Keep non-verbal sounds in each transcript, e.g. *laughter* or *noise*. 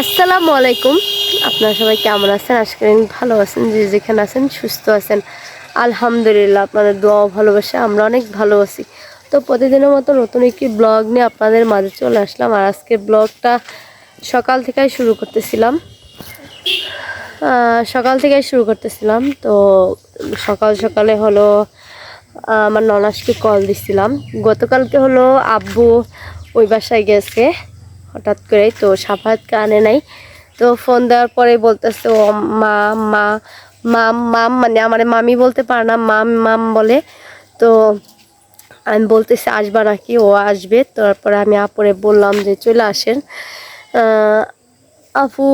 আসসালামু আলাইকুম। আপনারা সবাই কেমন আছেন? আশা করি ভালো আছেন, যে যেখানে আছেন সুস্থ আছেন। আলহামদুলিল্লাহ, আপনাদের দোয়া ভালোবাসা আমরা অনেক ভালো আছি। তো প্রতিদিনের মতো নতুন একটি ব্লগ নিয়ে আপনাদের মাঝে চলে আসলাম। আর আজকে ব্লগটা সকাল থেকেই শুরু করতেছিলাম। সকাল থেকেই শুরু করতেছিলাম। তো সকাল সকালে হলো আমার ননাসকে কল দিছিলাম। গতকালকে হলো আব্বু ওই বাসায় গেছে। হঠাৎ করে তো সাফাতকে আনে নাই। তো ফোন দেওয়ার পরে বলতেছে, ও মা মা মাম মাম মানে আমার মামি বলতে পারে না, মাম মাম বলে। তো আমি বলতেছি, আসবা নাকি? ও আসবে। তারপরে আমি আপরে বললাম যে, চলে আসেন। আপু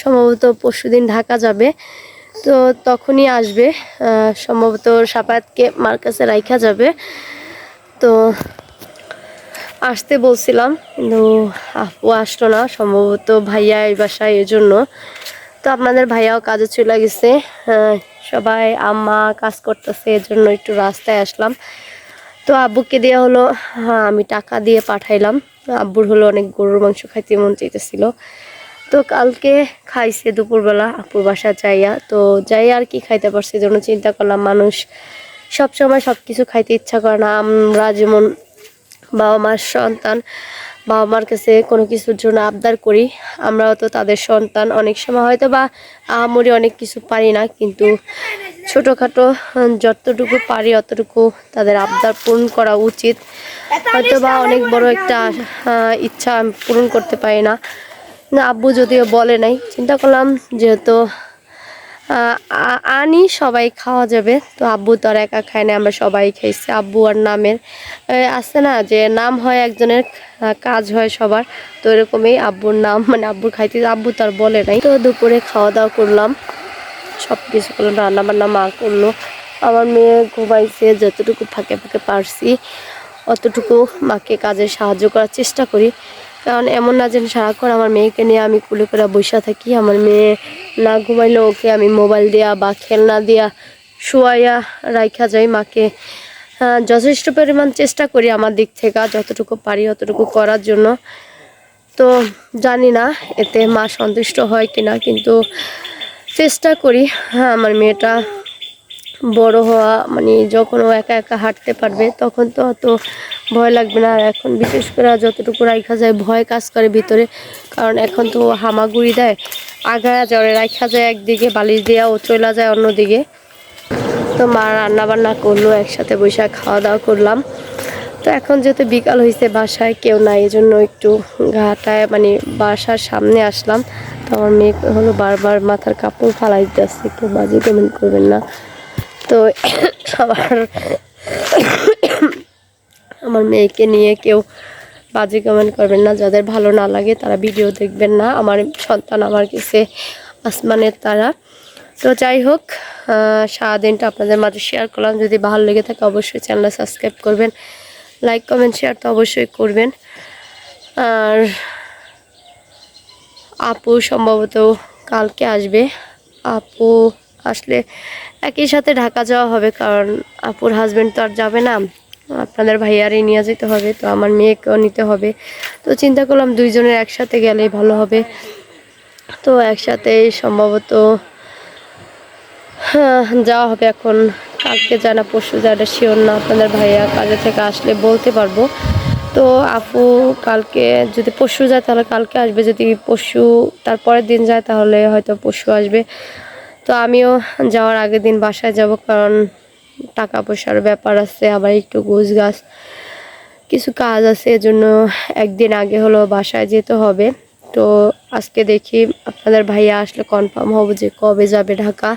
সম্ভবত পরশুদিন ঢাকা যাবে। তো তখনই আসবে। সম্ভবত সাপায়াতকে মার কাছে রাইখা যাবে। তো আসতে বলছিলাম কিন্তু আপু আসলো না সম্ভবত ভাইয়া এই বাসায় জন্য তো আপনাদের ভাইয়াও কাজে চলে গেছে আহ, সবাই আম্মা কাজ করতেছে এর জন্য একটু রাস্তায় আসলাম। তো আব্বুকে দেওয়া হলো হ্যাঁ আমি টাকা দিয়ে পাঠাইলাম। আব্বুর হলো অনেক গরুর মাংস খাইতে মন চাইতেছিল। তো কালকে খাইছে দুপুরবেলা আপুর বাসা যাইয়া। তো যাই আর কি খাইতে পারছে জন্য চিন্তা করলাম মানুষ সব সময় সব কিছু খাইতে ইচ্ছা করে না আমরা যেমন বাবা মার সন্তান। বাবা মার কাছে কোনো কিছুর জন্য আবদার করি। আমরাও তো তাদের সন্তান। অনেক সময় হয়তো বা আহামরি অনেক কিছু পারি না, কিন্তু ছোটোখাটো যতটুকু পারি অতটুকু তাদের আবদার পূরণ করা উচিত। হয়তো বা অনেক বড় একটা ইচ্ছা পূরণ করতে পারি না না। আব্বু যদিও বলে নাই, চিন্তা করলাম যেহেতু আনি, সবাই খাওয়া যাবে। তো আব্বু তো আর একা খায় না, আমরা সবাই খাইছি। আব্বু আর নামের আছে না যে নাম হয় একজনের কাজ হয় সবার। তো এরকমই আব্বুর নাম মানে আব্বুর খাইতে, আব্বু তো আর বলে নাই। তো দুপুরে খাওয়া দাওয়া করলাম। সব কিছু রান্না বান্না মা করল। আমার মেয়ে ঘুমাইছে, যতটুকু ফাঁকে ফাঁকে পারছি, অতটুকু মাকে কাজে সাহায্য করার চেষ্টা করি। কারণ এমন না যেন সারাক্ষণ আমার মেয়েকে নিয়ে আমি কুলে করে বসে থাকি আমার মেয়ে না ঘুমাইলে ওকে আমি মোবাইল দেয়া বা খেলনা দেয়া শুয়াইয়া রাইখা যাই মাকে। আহ, যথেষ্ট পরিমাণ চেষ্টা করি আমার দিক থেকে যতটুকু পারি অতটুকু করার জন্য। তো জানি না এতে মা সন্তুষ্ট হয় কিনা কিন্তু চেষ্টা করি। হ্যাঁ আমার মেয়েটা বড় হওয়া মানে যখন ও একা একা হাঁটতে পারবে, তখন তো অত ভয় লাগবে না। আর এখন বিশেষ করে যতটুকু রাখা যায়, ভয় কাজ করে ভিতরে। কারণ এখন তো হামাগুড়ি দেয়, আগায়া জ্বরে রাখা যায় একদিকে, বালিশ দেওয়া ও চলে যায় অন্যদিকে। তো মা রান্না বান্না করল, একসাথে বসে খাওয়া দাওয়া করলাম। তো এখন যেহেতু বিকাল হয়েছে বাসায়, কেউ নাই এই জন্য একটু ঘাটায় মানে বাসার সামনে আসলাম। তো আমার মেয়ে হলো বারবার মাথার কাপড় ফালাই দিতেছে, কেউ বাজে কমেন্ট করবেন না। তো আমার আমার মেয়েকে নিয়ে কেউ বাজে কমেন্ট করবেন না, যাদের ভালো না লাগে তারা ভিডিও দেখবেন না। আমার সন্তান আমার কাছে আসমানের তারা। তো যাই হোক সারাদিনটা আপনাদের মাঝে শেয়ার করলাম। যদি ভালো লেগে থাকে অবশ্যই চ্যানেলটা সাবস্ক্রাইব করবেন। লাইক কমেন্ট শেয়ার তো অবশ্যই করবেন। আর আপু সম্ভবত কালকে আসবে। আপু আসলে একই সাথে ঢাকা যাওয়া হবে কারণ আপুর হাজবেন্ড তো আর যাবে না। আপনাদের ভাইয়ারই নিয়ে যেতে হবে তো আমার মেয়েকেও নিতে হবে। তো চিন্তা করলাম দুইজনের একসাথে গেলেই ভালো হবে। তো একসাথে সম্ভবত হ্যাঁ, যাওয়া হবে এখন। কালকে জানা পরশু জানা শিওর না আপনাদের ভাইয়া কাজে থেকে আসলে বলতে পারব। তো আপু কালকে যদি পরশু যায় তাহলে কালকে আসবে। যদি পরশু তারপরের দিন যায় তাহলে হয়তো পরশু আসবে। তো আমিও যাওয়ার আগের দিন বাসায় যাব কারণ টাকা পয়সার ব্যাপার আছে, আবার একটু গোছ গাছ কিছু কাজ আছে, এজন্য একদিন আগে হলো বাসায় যেতে হবে। তো আজকে দেখি আপনাদের ভাইয়া আসলে কনফার্ম হব যে কবে যাবে ঢাকা,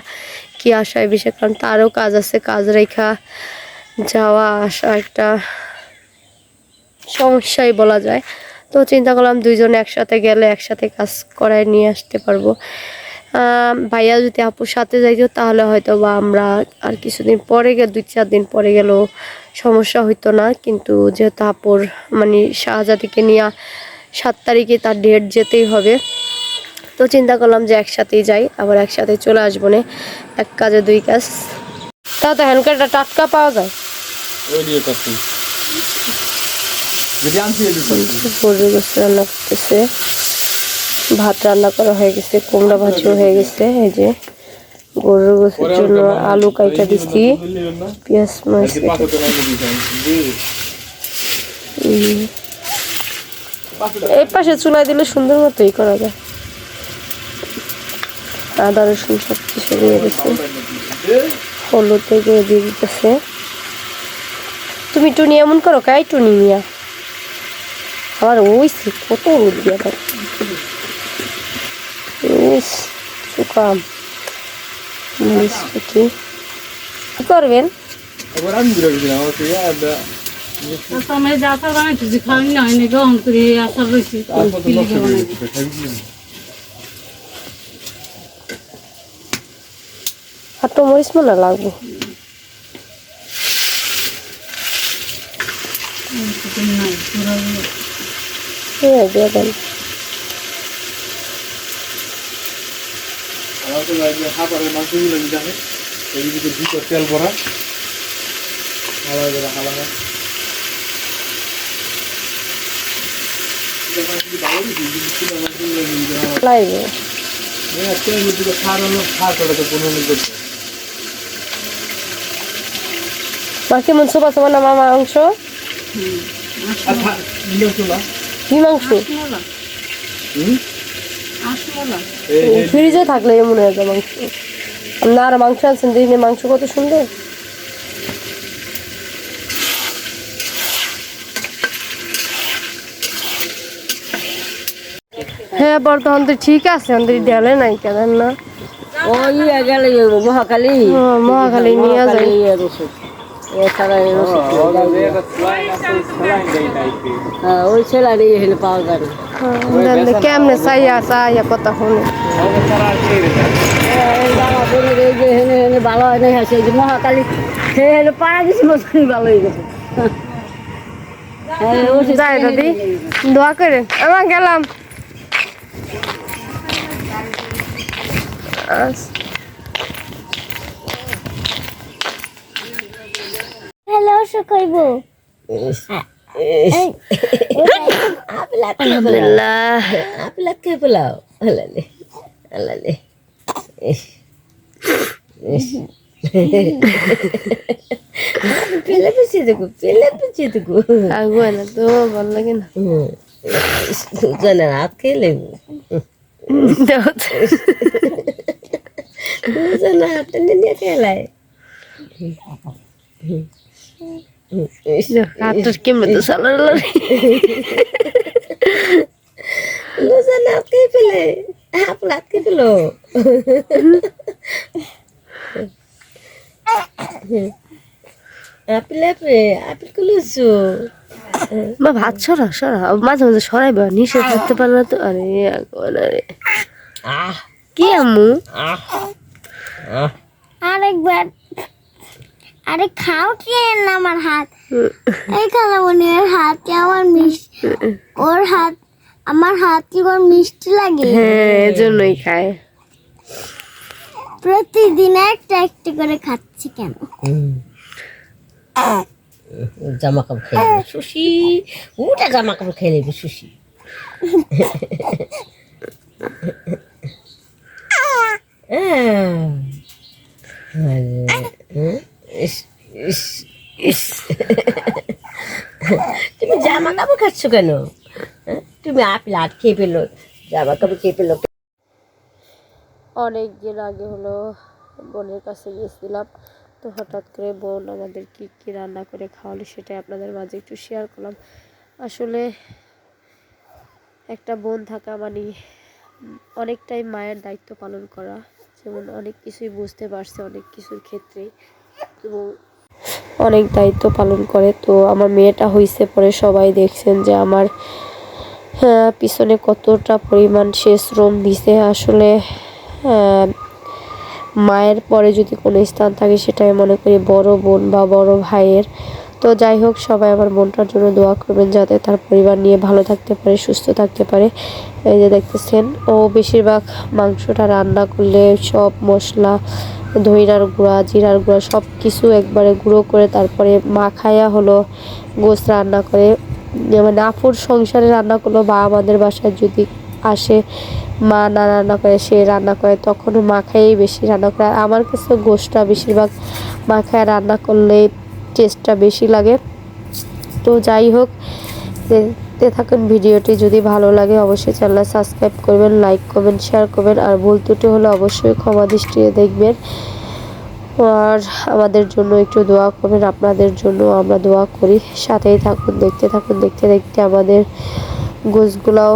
কি আসায় বিষয় কারণ তারও কাজ আছে, কাজ রেখা যাওয়া, আসা একটা সমস্যাই বলা যায়। তো চিন্তা করলাম দুইজনে একসাথে গেলে একসাথে কাজ করায় নিয়ে আসতে পারব। ভাইয়া যদি আপুর সাথে যাইতো তাহলে হয়তো বা আমরা আর কিছুদিন পরে গেলে দুই চার দিন পরে গেলেও সমস্যা হইতো না। কিন্তু যেহেতু আপুর মানে শাহজাদিকে নিয়ে সাত তারিখে তার ডেট যেতেই হবে তো চিন্তা করলাম যে একসাথেই যাই আবার একসাথে চলে আসব না। এক কাজে দুই কাজ। তাও তো হ্যান্ডকারটা টাটকা পাওয়া যায়? রান্না করতেছে। ভাত রান্না করা হয়ে গেছে কুমড়া ভাজিও হয়ে গেছে এই যে গরুর গোসের জন্য আলু কাইটা দিছি পেঁয়াজ মাছ এই পাশে চুলায় দিলে সুন্দর মতোই করা যায়। আদা রসুন সব কিছু দিয়ে দিচ্ছে। হলুদ থেকে দিয়ে দিতেছে। তুমি টুনি এমন করো কাই টুনি মিয়া? আমার ওই কত হলুদ দিয়া ইস শুকাম মরিচ কি? কি করবেন? এবার আমি ঘুরে গেছিলাম আমার থেকে আর যা আচার বানাইতেছি খাওয়াই না হয়নি গ্রহণ করে এই আচার রয়েছে তো নষ্ট হয়ে গেছে খাবি কি আর তো মরিচ মনে লাগবে। ঠিক আছে দিয়ে দেন আমার তো লাগে হাতারে মাছগুলো লাগে জানে এই দিকে দুটো তেল ভরা হালা করে হালা হয় যখন কি ভালো দিছি কিন্তু মাছগুলো লাগে জানা লাগবে না তেল দিকে খার হলো খার করে তো কোনো নিতে মা কেমন সোপা সোপা না মা মাংস? কি মাংস আসমলা হুম আসমলা এই এই ফ্রিজে থাকলে এমন হয়ে যায় মাংস। আর মাংস আনছেন দিনে মাংস কত সুন্দর। হ্যাঁ বর্তমান তো ঠিক আছে আমাদের ডেলে নাই কেন না ওই গেলে মহাকালী মহাখালী। নিয়ে যাই। ওই ছেলেরই এখানে পাওয়া যায় না হ্যাঁ, কেমনে চাইয়া চাইয়া কথা শুনে। ওকে তারা আছে এই বাবা বলে এই যে এখানে এখানে ভালো হয় না আছে যে মহাকালী সে হলো পাড়া গেছে মতনই ভালো হয়ে গেছে। হ্যাঁ, যাই দাদি দোয়া করে। আমার গেলাম। আচ্ছা। হ্যালো কইব আলহামদুলিল্লাহ। আপেলা কে পেলাও আলালে আলালে পেলে পিছিয়ে দেখো পেলে পিছিয়ে দেখো। আগুয়া না তো ভালো লাগে না। জানা রাত খেলে। জানা নিয়ে খেলায়। হাতটার কেমনে তো সালার জানা হাত খেয়ে পেলে আপেল হাত খেয়ে পেল আপেল আপেল আপেল কুলুসু মা ভাত সরা সরা। মাঝে মাঝে সরাইবা নিষেধ করতে পারলে না তো? আরে আরে। আহ। কি আম্মু? আরেকবার। আরে খাও কি না আমার হাত? এই খালামণির হাত কি আমার মিষ্টি ওর হাত আমার হাত কি ওর মিষ্টি লাগে? হ্যাঁ এজন্যই খায়। প্রতিদিন একটা একটা করে খাচ্ছি কেন? জামা কাপড় খেয়ে নেবে সুশি। ওটা জামা কাপড় খেয়ে নেবে সুশি। *laughs* তুমি জামা কাপড় খাচ্ছ কেন? হ্যাঁ? তুমি আপেল আট খেয়ে পেল জামা কাপড় খেয়ে পেল অনেক দিন আগে হলো বোনের কাছে গিয়েছিলাম, তো হঠাৎ করে বোন আমাদের কি কি রান্না করে খাওয়ালো সেটাই আপনাদের মাঝে একটু শেয়ার করলাম। আসলে একটা বোন থাকা মানে অনেকটাই মায়ের দায়িত্ব পালন করা, যেমন অনেক কিছুই বুঝতে পারছে অনেক কিছুর ক্ষেত্রেই এবং অনেক দায়িত্ব পালন করে। তো আমার মেয়েটা হয়েছে পরে সবাই দেখছেন যে আমার হ্যাঁ, পিছনে কতটা পরিমাণ সে শ্রম দিছে। আসলে আহ, মায়ের পরে যদি কোনো স্থান থাকে সেটাই মনে করি বড় বোন বা বড় ভাইয়ের তো যাই হোক, সবাই আমার বোনটার জন্য দোয়া করবেন যাতে তার পরিবার নিয়ে ভালো থাকতে পারে, সুস্থ থাকতে পারে। এই যে দেখতেছেন, ও বেশিরভাগ মাংসটা রান্না করলে সব মশলা, ধইরার গুঁড়া, জিরার গুঁড়া সব কিছু একবারে গুঁড়ো করে তারপরে মাখায়া হলো গোস রান্না করে। মানে আপুর সংসারে রান্না করল বা আমাদের বাসায় যদি আসে, মা না রান্না করে, সে রান্না করে তখনও মা খাইয়েই বেশি রান্না করে। আমার কাছে গোষ্ঠটা বেশিরভাগ মা খায় রান্না করলে টেস্টটা বেশি লাগে। তো যাই হোক দেখতে থাকুন ভিডিওটি। যদি ভালো লাগে, অবশ্যই চ্যানেল সাবস্ক্রাইব করবেন, লাইক করবেন, শেয়ার করবেন, আর ভুল ত্রুটি হলে অবশ্যই ক্ষমা দৃষ্টিতে দেখবেন। আর আমাদের জন্য একটু দোয়া করবেন, আপনাদের জন্য আমরা দোয়া করি। সাথেই থাকুন, দেখতে থাকুন, দেখতে দেখতে আমাদের গোছগুলাও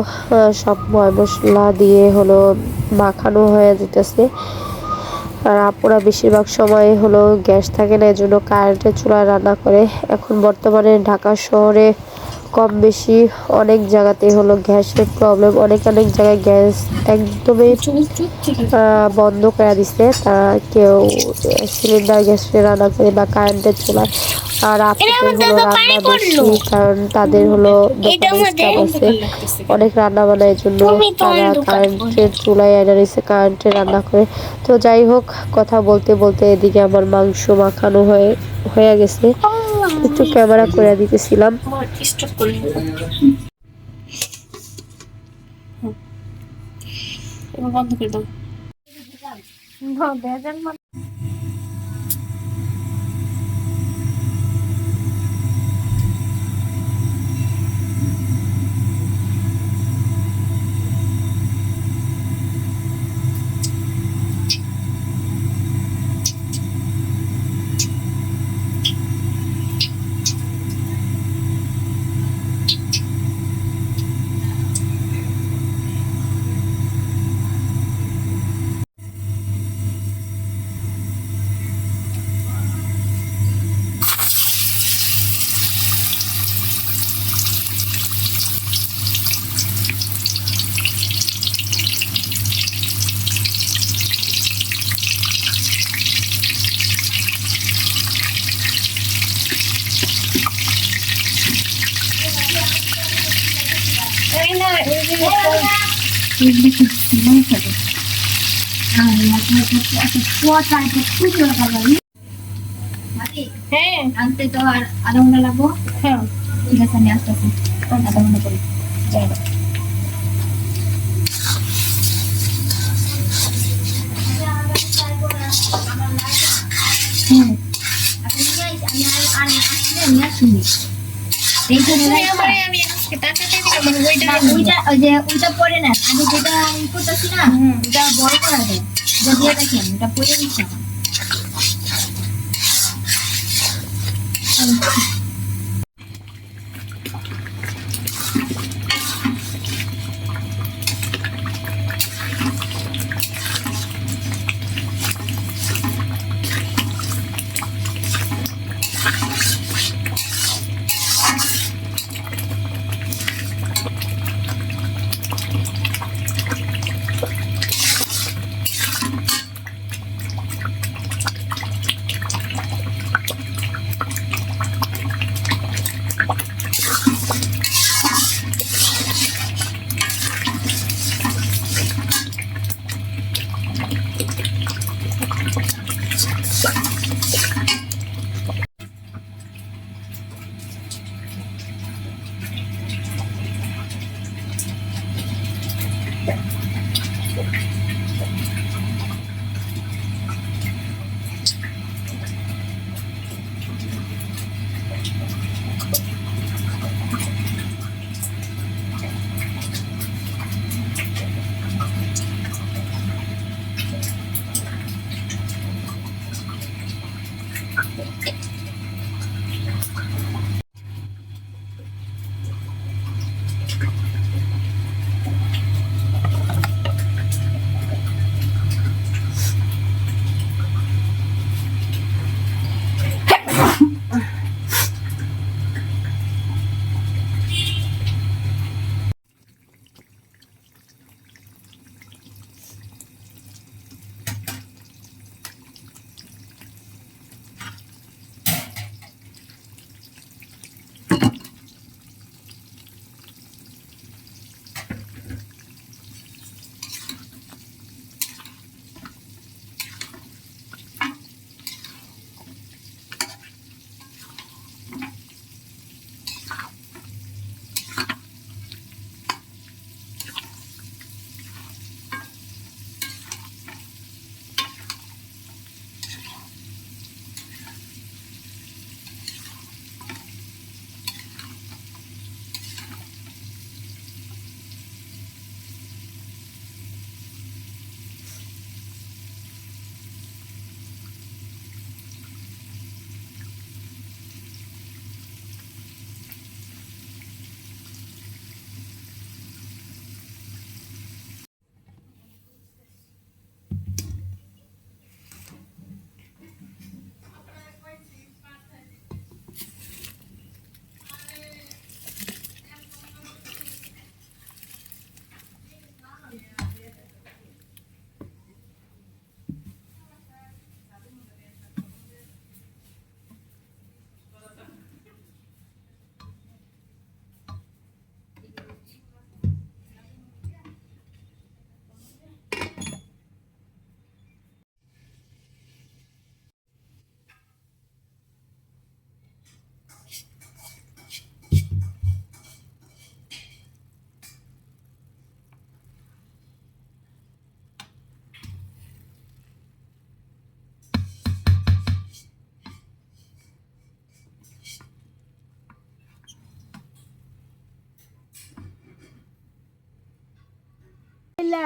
সব ময় মশলা দিয়ে হলো মাখানো হয়ে যেতেছে। আর আপুরা বেশিরভাগ সময় হলো গ্যাস থাকে না, এজন্য কারেন্টের চুলায় রান্না করে। এখন বর্তমানে ঢাকা শহরে কম বেশি অনেক জায়গাতে হলো গ্যাসের প্রবলেম অনেক অনেক জায়গায় গ্যাস একদমই বন্ধ করে দিছে। তারা কেউ সিলিন্ডার গ্যাসে রান্না করে বা কারেন্টের চুলায় আর আপুদের হলো রান্না বেশি কারণ তাদের হলো দোকানে আছে। অনেক রান্না বান্নার জন্য তারা কারেন্টের চুলায় এনে রয়েছে কারেন্টে রান্না করে। তো যাই হোক কথা বলতে বলতে এদিকে আমার মাংস মাখানো হয়ে হয়ে গেছে। একটু ক্যামেরা করে দিতেছিলাম। বন্ধ করে দাও। হ্যাঁ। আনতে তো আর আধা ঘণ্টা লাগবো ঠিক আছে আমি আসতেছি আধা ঘণ্টা করে এইখানে আমি আজকে টাকা দিলাম ওইটা ওইটা যে ওইটা পরে না আমি যেটা ই করতেছি না ওটা বড় করা যায় এটা দিয়ে দেখেন ওটা পরে নিচ্ছে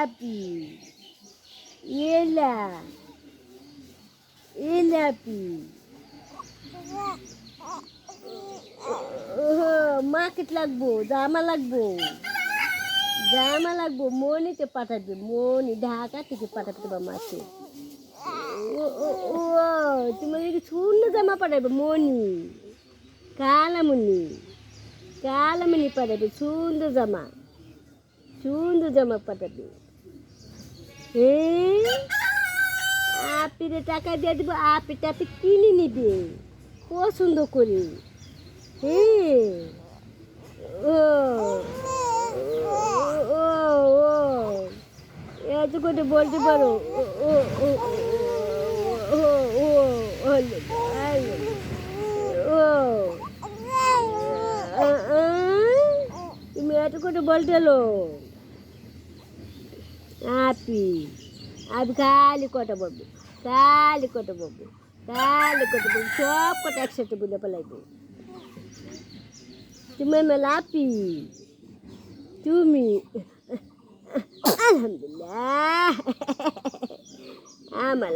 এলাপি এলা এলাপি মার্কেট লাগবো, জামা লাগবো। জামা লাগবো, মনিতে পাঠাবে, মনি ঢাকা থেকে পাঠাবে তোমার মাকে। ও ও ও তুমি কি শূন্য জামা পাঠাবে, মনি। কালামনি কালামনি পাঠাবে সুন্দর জামা। সুন্দর জামা পাঠাবে। হ্যাঁ আপিরে টাকা দিয়ে দিব আপি টাপি কিনে নিবে পছন্দ করে হ্যাঁ ও ও ও এত করে বলতে পারো ও ও ও ও তুমি এত করে বলতে এলো আপি আপনি খালি কটা বলব খালি কটা বলব খালি কটা বলব সব কটা একসাথে বলে পেলাইবো তুমি মেলাপি তুমি আলহামদুলিল্লাহ আমার